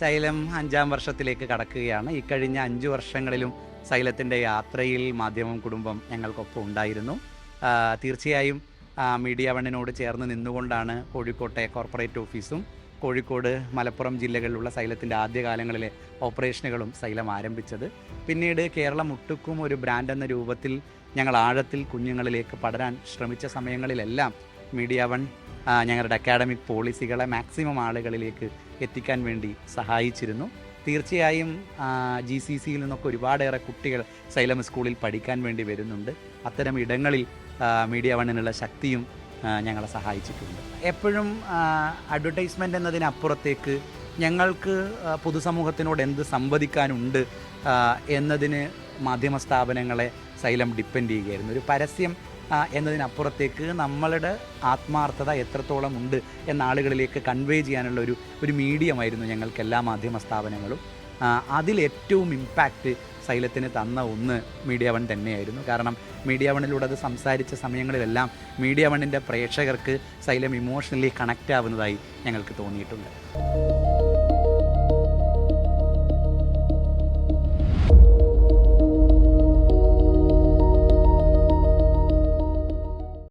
Xylem അഞ്ചാം വർഷത്തിലേക്ക് കടക്കുകയാണ്. ഇക്കഴിഞ്ഞ അഞ്ച് വർഷങ്ങളിലും ശൈലത്തിന്റെ യാത്രയിൽ മാധ്യമം കുടുംബം ഞങ്ങൾക്കൊപ്പം ഉണ്ടായിരുന്നു. തീർച്ചയായും മീഡിയ വണ്ണിനോട് ചേർന്ന് നിന്നുകൊണ്ടാണ് കോഴിക്കോട്ടെ കോർപ്പറേറ്റ് ഓഫീസും കോഴിക്കോട് മലപ്പുറം ജില്ലകളിലുള്ള സൈലത്തിന്റെ ആദ്യകാലങ്ങളിലെ ഓപ്പറേഷനുകളും സൈലം ആരംഭിച്ചത്. പിന്നീട് കേരളം ഒട്ടുക്കും ഒരു ബ്രാൻഡ് എന്ന രൂപത്തിൽ ഞങ്ങൾ ആഴത്തിൽ കുഞ്ഞുങ്ങളിലേക്ക് പടരാൻ ശ്രമിച്ച സമയങ്ങളിലെല്ലാം മീഡിയ വൺ ഞങ്ങളുടെ അക്കാഡമിക് പോളിസികളെ മാക്സിമം ആളുകളിലേക്ക് എത്തിക്കാൻ വേണ്ടി സഹായിച്ചിരുന്നു. തീർച്ചയായും ജി സി സിയിൽ നിന്നൊക്കെ ഒരുപാടേറെ കുട്ടികൾ സൈലം സ്കൂളിൽ പഠിക്കാൻ വേണ്ടി വരുന്നുണ്ട്. അത്തരം ഇടങ്ങളിൽ മീഡിയ വണ്ണിനുള്ള ശക്തിയും ഞങ്ങളെ സഹായിച്ചിട്ടുണ്ട്. എപ്പോഴും അഡ്വർടൈസ്മെന്റ് എന്നതിനപ്പുറത്തേക്ക് ഞങ്ങൾക്ക് പൊതുസമൂഹത്തിനോട് എന്ത് സംവദിക്കാനുണ്ട് എന്നതിന് മാധ്യമ സ്ഥാപനങ്ങളെ സൈലം ഡിപ്പെൻഡ് ചെയ്യുകയായിരുന്നു. ഒരു പരസ്യം എന്നതിനപ്പുറത്തേക്ക് നമ്മളുടെ ആത്മാർത്ഥത എത്രത്തോളം ഉണ്ട് എന്ന ആളുകളിലേക്ക് കൺവേ ചെയ്യാനുള്ള ഒരു ഒരു മീഡിയമായിരുന്നു ഞങ്ങൾക്ക് എല്ലാ മാധ്യമ സ്ഥാപനങ്ങളും. അതിൽ ഏറ്റവും ഇമ്പാക്റ്റ് സൈലത്തിന് തന്ന ഒന്ന് മീഡിയ വൺ തന്നെയായിരുന്നു. കാരണം മീഡിയ വണ്ണിലൂടെ അത് സംസാരിച്ച സമയങ്ങളിലെല്ലാം മീഡിയ വണ്ണിന്റെ പ്രേക്ഷകർക്ക് ശൈലം ഇമോഷണലി കണക്റ്റ് ആവുന്നതായി ഞങ്ങൾക്ക് തോന്നിയിട്ടുണ്ട്.